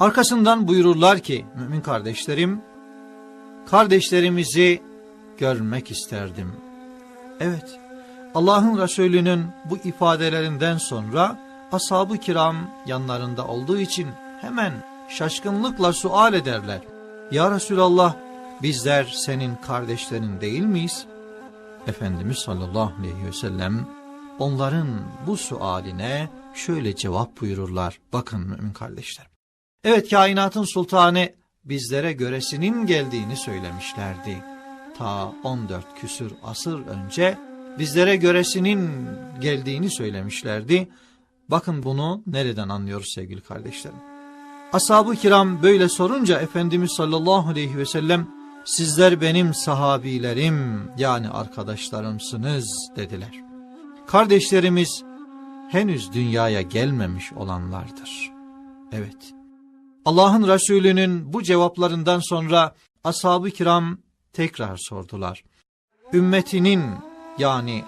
Arkasından buyururlar ki mümin kardeşlerim, kardeşlerimizi görmek isterdim. Evet, Allah'ın Resulü'nün bu ifadelerinden sonra ashab-ı kiram yanlarında olduğu için hemen şaşkınlıkla sual ederler. Ya Resulallah bizler senin kardeşlerin değil miyiz? Efendimiz sallallahu aleyhi ve sellem onların bu sualine şöyle cevap buyururlar. Bakın mümin kardeşler. Evet kainatın sultanı bizlere göresinin geldiğini söylemişlerdi. Ta 14 küsür asır önce bizlere göresinin geldiğini söylemişlerdi. Bakın bunu nereden anlıyoruz sevgili kardeşlerim. Ashab-ı kiram böyle sorunca Efendimiz sallallahu aleyhi ve sellem sizler benim sahabilerim yani arkadaşlarımsınız dediler. Kardeşlerimiz henüz dünyaya gelmemiş olanlardır. Evet. Allah'ın Resulü'nün bu cevaplarından sonra ashab-ı kiram tekrar sordular. Ümmetinin yani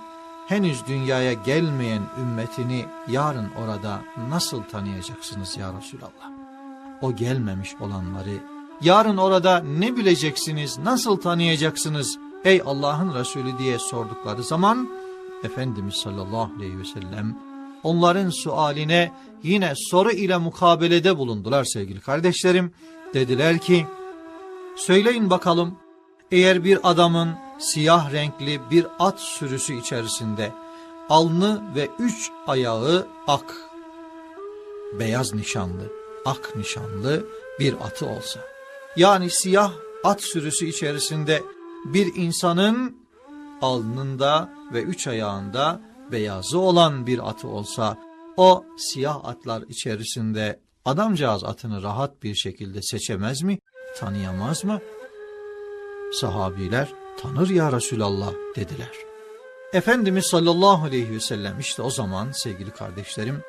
henüz dünyaya gelmeyen ümmetini yarın orada nasıl tanıyacaksınız ya Resulallah? O gelmemiş olanları yarın orada ne bileceksiniz, nasıl tanıyacaksınız ey Allah'ın Resulü diye sordukları zaman Efendimiz sallallahu aleyhi ve sellem onların sualine yine soru ile mukabelede bulundular sevgili kardeşlerim. Dediler ki söyleyin bakalım eğer bir adamın siyah renkli bir at sürüsü içerisinde alnı ve üç ayağı ak, beyaz nişanlı, ak nişanlı bir atı olsa. Yani siyah at sürüsü içerisinde bir insanın alnında ve üç ayağında beyazı olan bir atı olsa, o siyah atlar içerisinde adamcağız atını rahat bir şekilde seçemez mi, tanıyamaz mı? Sahabiler tanır ya Resulallah dediler. Efendimiz sallallahu aleyhi ve sellem işte o zaman sevgili kardeşlerim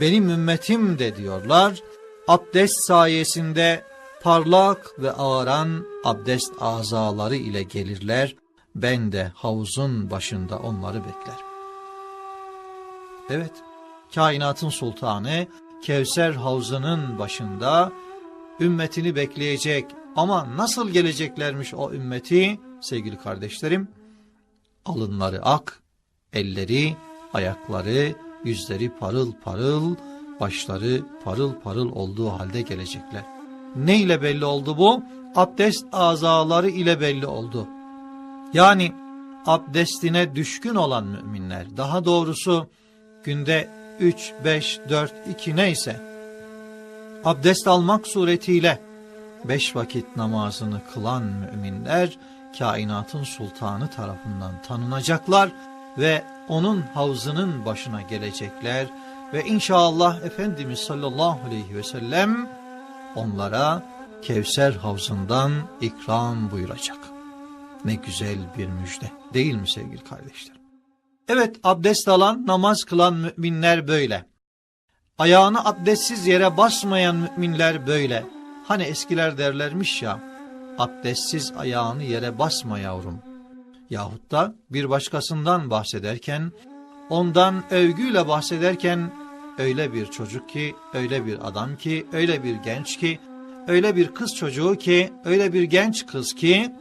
benim ümmetim de diyorlar abdest sayesinde parlak ve ağaran abdest azaları ile gelirler ben de havuzun başında onları beklerim. Evet kainatın sultanı Kevser havzının başında ümmetini bekleyecek ama nasıl geleceklermiş o ümmeti sevgili kardeşlerim? Alınları ak, elleri, ayakları, yüzleri parıl parıl, başları parıl parıl olduğu halde gelecekler. Ne ile belli oldu bu? Abdest azaları ile belli oldu. Yani abdestine düşkün olan müminler, daha doğrusu günde 3, 5, 4, 2 neyse, abdest almak suretiyle beş vakit namazını kılan müminler kainatın sultanı tarafından tanınacaklar ve onun havzının başına gelecekler ve inşallah Efendimiz sallallahu aleyhi ve sellem onlara Kevser havzından ikram buyuracak. Ne güzel bir müjde değil mi sevgili kardeşlerim? Evet abdest alan namaz kılan müminler böyle. Ayağını abdestsiz yere basmayan müminler böyle. Hani eskiler derlermiş ya, abdestsiz ayağını yere basma yavrum. Yahut da bir başkasından bahsederken, ondan övgüyle bahsederken, öyle bir çocuk ki, öyle bir adam ki, öyle bir genç ki, öyle bir kız çocuğu ki, öyle bir genç kız ki,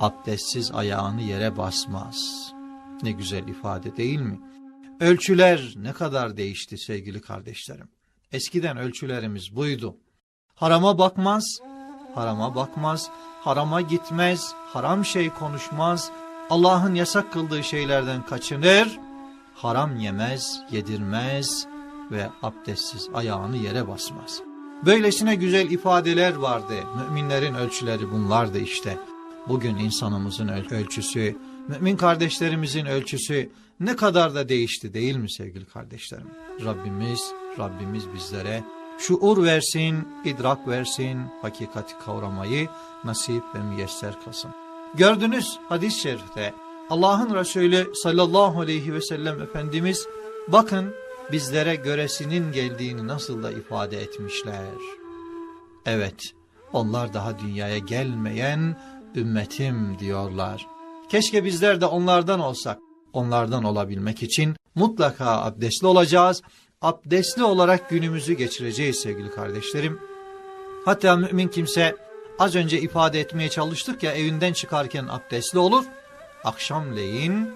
abdestsiz ayağını yere basmaz. Ne güzel ifade değil mi? Ölçüler ne kadar değişti sevgili kardeşlerim. Eskiden ölçülerimiz buydu. Harama bakmaz, harama bakmaz, harama gitmez, haram şey konuşmaz, Allah'ın yasak kıldığı şeylerden kaçınır, haram yemez, yedirmez ve abdestsiz ayağını yere basmaz. Böylesine güzel ifadeler vardı. Müminlerin ölçüleri bunlardı işte. Bugün insanımızın ölçüsü, mümin kardeşlerimizin ölçüsü ne kadar da değişti değil mi sevgili kardeşlerim? Rabbimiz, Rabbimiz bizlere şuur versin, idrak versin, hakikati kavramayı nasip ve müyesser kılsın. Gördünüz hadis-i şerifte Allah'ın Resulü sallallahu aleyhi ve sellem Efendimiz bakın bizlere göresinin geldiğini nasıl da ifade etmişler. Evet, onlar daha dünyaya gelmeyen ümmetim diyorlar. Keşke bizler de onlardan olsak. Onlardan olabilmek için mutlaka abdestli olacağız. Abdestli olarak günümüzü geçireceğiz sevgili kardeşlerim. Hatta mümin kimse az önce ifade etmeye çalıştık ya evinden çıkarken abdestli olur. Akşamleyin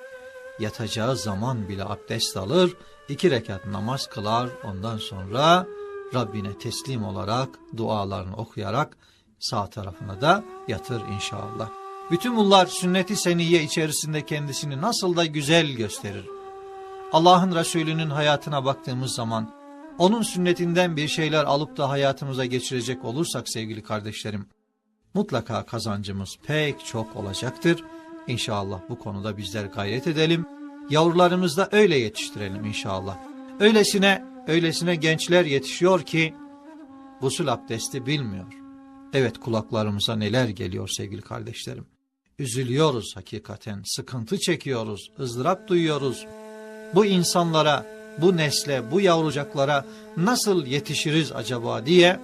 yatacağı zaman bile abdest alır. iki rekat namaz kılar. Ondan sonra Rabbine teslim olarak dualarını okuyarak sağ tarafına da yatır inşallah. Bütün bunlar sünnet-i seniyye içerisinde kendisini nasıl da güzel gösterir. Allah'ın Resulü'nün hayatına baktığımız zaman onun sünnetinden bir şeyler alıp da hayatımıza geçirecek olursak sevgili kardeşlerim mutlaka kazancımız pek çok olacaktır. İnşallah bu konuda bizler gayret edelim. Yavrularımızı da öyle yetiştirelim inşallah. Öylesine, öylesine gençler yetişiyor ki gusül abdesti bilmiyor. Evet kulaklarımıza neler geliyor sevgili kardeşlerim. Üzülüyoruz hakikaten, sıkıntı çekiyoruz, ızdırap duyuyoruz. Bu insanlara, bu nesle, bu yavrucaklara nasıl yetişiriz acaba diye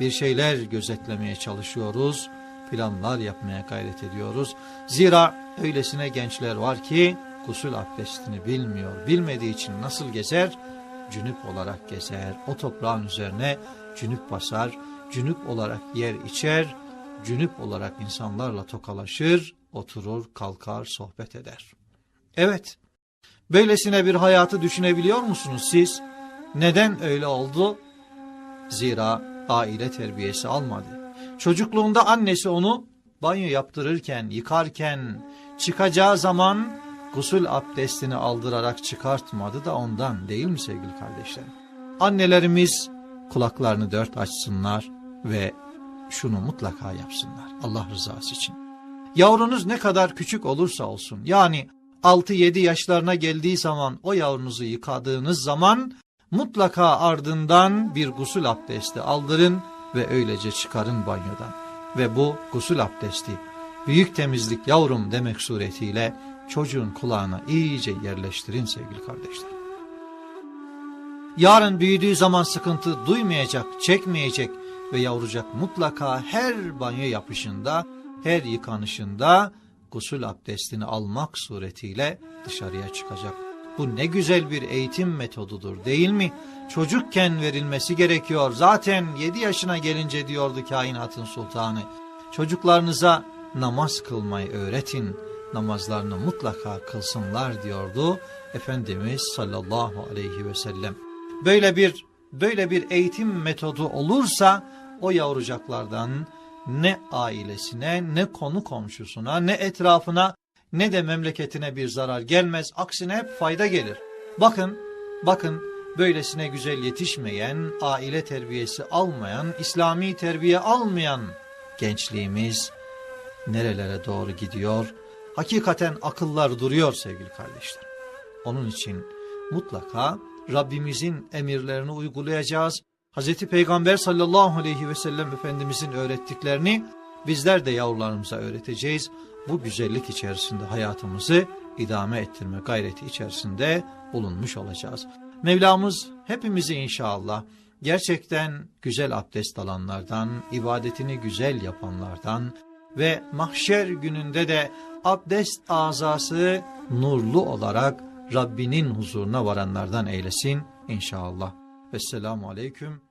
bir şeyler gözetlemeye çalışıyoruz, planlar yapmaya gayret ediyoruz. Zira öylesine gençler var ki gusül abdestini bilmiyor. Bilmediği için nasıl gezer? Cünüp olarak gezer. O toprağın üzerine cünüp basar, cünüp olarak yer içer, cünüp olarak insanlarla tokalaşır, oturur, kalkar, sohbet eder. Evet, böylesine bir hayatı düşünebiliyor musunuz siz? Neden öyle oldu? Zira aile terbiyesi almadı. Çocukluğunda annesi onu banyo yaptırırken, yıkarken, çıkacağı zaman gusül abdestini aldırarak çıkartmadı da ondan değil mi sevgili kardeşlerim? Annelerimiz kulaklarını dört açsınlar ve şunu mutlaka yapsınlar Allah rızası için. Yavrunuz ne kadar küçük olursa olsun yani 6-7 yaşlarına geldiği zaman o yavrunuzu yıkadığınız zaman mutlaka ardından bir gusül abdesti aldırın ve öylece çıkarın banyodan. Ve bu gusül abdesti büyük temizlik yavrum demek suretiyle çocuğun kulağına iyice yerleştirin sevgili kardeşler. Yarın büyüdüğü zaman sıkıntı duymayacak, çekmeyecek ve yavrucak mutlaka her banyo yapışında, her yıkanışında gusül abdestini almak suretiyle dışarıya çıkacak. Bu ne güzel bir eğitim metodudur değil mi? Çocukken verilmesi gerekiyor. Zaten 7 yaşına gelince diyordu kainatın sultanı. Çocuklarınıza namaz kılmayı öğretin. Namazlarını mutlaka kılsınlar diyordu Efendimiz sallallahu aleyhi ve sellem. Böyle bir böyle bir eğitim metodu olursa o yavrucaklardan ne ailesine ne konu komşusuna ne etrafına ne de memleketine bir zarar gelmez. Aksine hep fayda gelir. Bakın, bakın böylesine güzel yetişmeyen, aile terbiyesi almayan, İslami terbiye almayan gençliğimiz nerelere doğru gidiyor? Hakikaten akıllar duruyor sevgili kardeşler. Onun için mutlaka Rabbimizin emirlerini uygulayacağız. Hazreti Peygamber sallallahu aleyhi ve sellem Efendimizin öğrettiklerini bizler de yavrularımıza öğreteceğiz. Bu güzellik içerisinde hayatımızı idame ettirme gayreti içerisinde bulunmuş olacağız. Mevlamız hepimizi inşallah gerçekten güzel abdest alanlardan, ibadetini güzel yapanlardan ve mahşer gününde de abdest azası nurlu olarak Rabbinin huzuruna varanlardan eylesin inşallah. Vesselamu aleyküm